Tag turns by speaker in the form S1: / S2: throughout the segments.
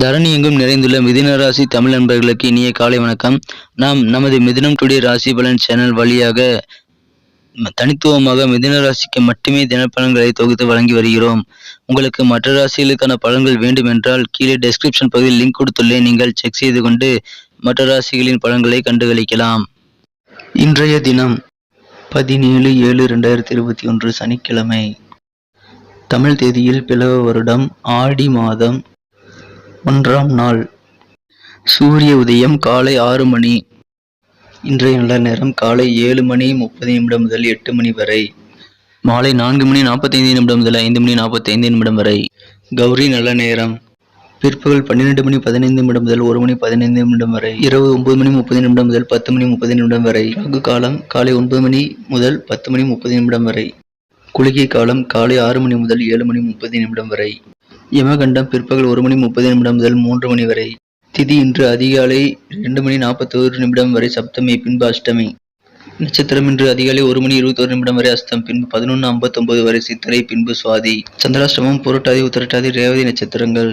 S1: தரணி எங்கும் நிறைந்துள்ள மிதின ராசி தமிழ் நண்பர்களுக்கு இனிய காலை வணக்கம். நாம் நமது மிதினம் டுடே ராசி பலன் சேனல் வழியாக தனித்துவமாக மிதின ராசிக்கு மட்டுமே தினப்பலன்களை தொகுத்து வழங்கி வருகிறோம். உங்களுக்கு மற்ற ராசிகளுக்கான பலன்கள் வேண்டும் என்றால் கீழே டெஸ்கிரிப்ஷன் பகுதியில் லிங்க் கொடுத்துள்ளேன். நீங்கள் செக் செய்து கொண்டு மற்ற ராசிகளின் பலன்களை கண்டுகளிக்கலாம். இன்றைய தினம் பதினேழு ஏழு ரெண்டாயிரத்தி இருபத்தி ஒன்று சனிக்கிழமை. தமிழ் தேதியில் பிளவ வருடம் ஆடி மாதம் ஒன்றாம் நாள். சூரிய உதயம் காலை ஆறு மணி. இன்றைய நல்ல நேரம் காலை ஏழு மணி முப்பது நிமிடம் முதல் எட்டு மணி வரை. மாலை நான்கு மணி நாற்பத்தைந்து நிமிடம் முதல் ஐந்து மணி நாற்பத்தைந்து நிமிடம் வரை. கௌரி நல்ல நேரம். பிற்பகல் பன்னிரெண்டு மணி பதினைந்து நிமிடம் முதல் ஒரு மணி பதினைந்து நிமிடம் வரை. இரவு ஒன்பது மணி முப்பது நிமிடம் முதல் பத்து மணி முப்பது நிமிடம் வரை. ராகு காலம் காலை ஒன்பது மணி முதல் பத்து மணி முப்பது நிமிடம் வரை. குளிகை காலம் காலை ஆறு மணி முதல் ஏழு மணி முப்பது நிமிடம் வரை. யமகண்டம் பிற்பகல் ஒரு மணி முப்பது நிமிடம் முதல் மூன்று மணி வரை. திதி இன்று அதிகாலை இரண்டு மணி நாற்பத்தோரு நிமிடம் வரை சப்தமி பின்பு அஷ்டமி. நட்சத்திரம் இன்று அதிகாலை ஒரு மணி இருபத்தோரு நிமிடம் வரை அஸ்தம் பின்பு பதினொன்று ஐம்பத்தொன்பது வரை சித்திரை பின்பு சுவாதி. சந்திராஷ்டமம் புரட்டாதி உத்தரட்டாதி ரேவதி நட்சத்திரங்கள்.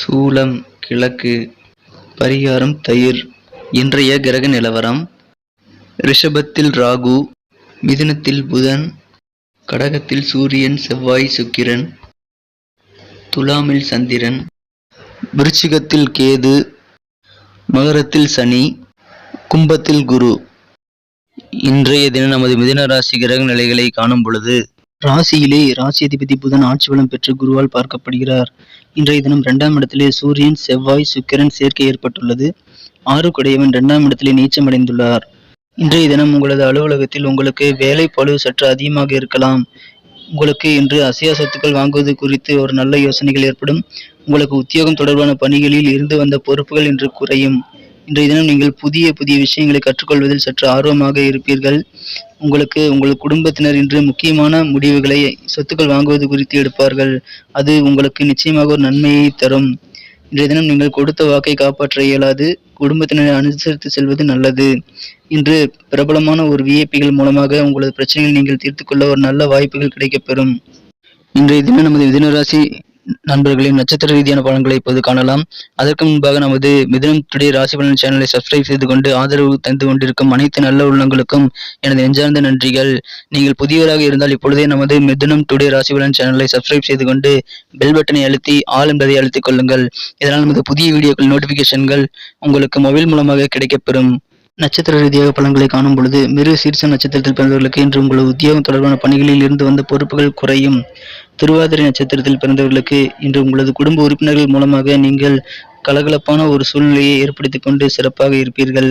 S1: சூலம் கிழக்கு. பரிகாரம் தயிர். இன்றைய கிரக நிலவரம். ரிஷபத்தில் ராகு மிதுனத்தில் புதன் கடகத்தில் சூரியன் செவ்வாய் சுக்கிரன். துலாமில் சந்திரன் விருச்சிகத்தில் கேது மகரத்தில் சனி கும்பத்தில் குரு. இன்றைய தினம் நமது மிதன ராசி கிரக நிலைகளை காணும் பொழுது ராசியிலே ராசி அதிபதி புதன் ஆட்சி பலம் பெற்று குருவால் பார்க்கப்படுகிறார். இன்றைய தினம் இரண்டாம் இடத்திலே சூரியன் செவ்வாய் சுக்கிரன் சேர்க்கை ஏற்பட்டுள்ளது. ஆறு கொடையவன் இரண்டாம் இடத்திலே நீச்சமடைந்துள்ளார். இன்றைய தினம் உங்களது அலுவலகத்தில் உங்களுக்கு வேலை பளு சற்று அதிகமாக இருக்கலாம். உங்களுக்கு இன்று அசையா சொத்துக்கள் வாங்குவது குறித்து ஒரு நல்ல யோசனைகள் ஏற்படும். உங்களுக்கு உத்தியோகம் தொடர்பான பணிகளில் இருந்து வந்த பொறுப்புகள் இன்று குறையும். இன்றைய தினம் நீங்கள் புதிய புதிய விஷயங்களை கற்றுக்கொள்வதில் சற்று ஆர்வமாக இருப்பீர்கள். உங்களுக்கு உங்கள் குடும்பத்தினர் இன்று முக்கியமான முடிவுகளை சொத்துக்கள் வாங்குவது குறித்து எடுப்பார்கள். அது உங்களுக்கு நிச்சயமாக ஒரு நன்மையை தரும். இன்றைய தினம் நீங்கள் கொடுத்த வாக்கை காப்பாற்ற இயலாது குடும்பத்தினரை அனுசரித்து செல்வது நல்லது. இன்று பிரபலமான ஒரு விஐபிகள் மூலமாக உங்களது பிரச்சனைகளை நீங்கள் தீர்த்துக்கொள்ள ஒரு நல்ல வாய்ப்புகள் கிடைக்கப்பெறும். இன்றைய தினம் நமது மிதுனராசி நண்பர்களின் நட்சத்திர ரீதியான பலன்களை இப்போது காணலாம். அதற்கு முன்பாக நமது மிதுனம் டுடே ராசி பலன் சேனலை சப்ஸ்கிரைப் செய்து கொண்டு ஆதரவு தந்து கொண்டிருக்கும் அனைத்து நல்ல உள்ளங்களுக்கும் எனது நெஞ்சார்ந்த நன்றிகள். நீங்கள் புதியவராக இருந்தால் இப்பொழுதே நமது மிதுனம் டுடே ராசி பலன் சேனலை சப்ஸ்கிரைப் செய்து கொண்டு பெல் பட்டனை அழுத்தி ஆல் என்பதை அழுத்திக் கொள்ளுங்கள். இதனால் நமது புதிய வீடியோக்கள் நோட்டிபிகேஷன்கள் உங்களுக்கு மொபைல் மூலமாக கிடைக்கப்பெறும். நட்சத்திர ரீதியாக பலன்களை காணும் பொழுது மிரு சீர்ச நட்சத்திரத்தில் பிறந்தவர்களுக்கு இன்று உங்கள் உத்தியோகம் தொடர்பான பணிகளில் இருந்து வந்த பொறுப்புகள் குறையும். திருவாதிரை நட்சத்திரத்தில் பிறந்தவர்களுக்கு இன்று உங்களது குடும்ப உறுப்பினர்கள் மூலமாக நீங்கள் கலகலப்பான ஒரு சூழ்நிலையை ஏற்படுத்தி கொண்டு சிறப்பாக இருப்பீர்கள்.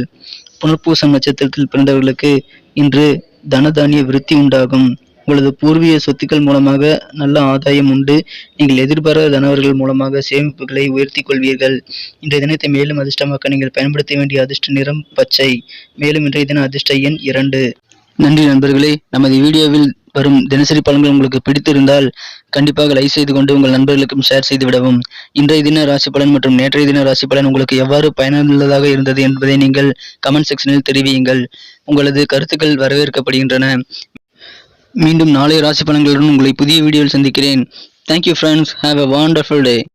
S1: புனர்பூசம் நட்சத்திரத்தில் பிறந்தவர்களுக்கு இன்று தனதானிய விருத்தி உண்டாகும். உங்களது பூர்வீக சொத்துக்கள் மூலமாக நல்ல ஆதாயம் உண்டு. நீங்கள் எதிர்பாராத தனவர்கள் மூலமாக சேமிப்புகளை உயர்த்தி கொள்வீர்கள். இன்றைய தினத்தை மேலும் அதிர்ஷ்டமாக்க நீங்கள் பயன்படுத்த வேண்டிய அதிர்ஷ்ட நிறம் பச்சை. மேலும் இன்றைய தின அதிர்ஷ்ட எண் இரண்டு. நன்றி நண்பர்களே. நமது வீடியோவில் வரும் தினசரி பலன்கள் உங்களுக்கு பிடித்திருந்தால் கண்டிப்பாக லைக் செய்து கொண்டு உங்கள் நண்பர்களுக்கும் ஷேர் செய்து விடவும். இன்றைய தின ராசி பலன் மற்றும் நேற்றைய தின ராசி பலன் உங்களுக்கு எவ்வாறு பயனுள்ளதாக இருந்தது என்பதை நீங்கள் கமெண்ட் செக்ஷனில் தெரிவியுங்கள். உங்களது கருத்துக்கள் வரவேற்கப்படுகின்றன. மீண்டும் நாளைய ராசி பலன்களுடன் உங்களை புதிய வீடியோவில் சந்திக்கிறேன். Thank you friends have a wonderful day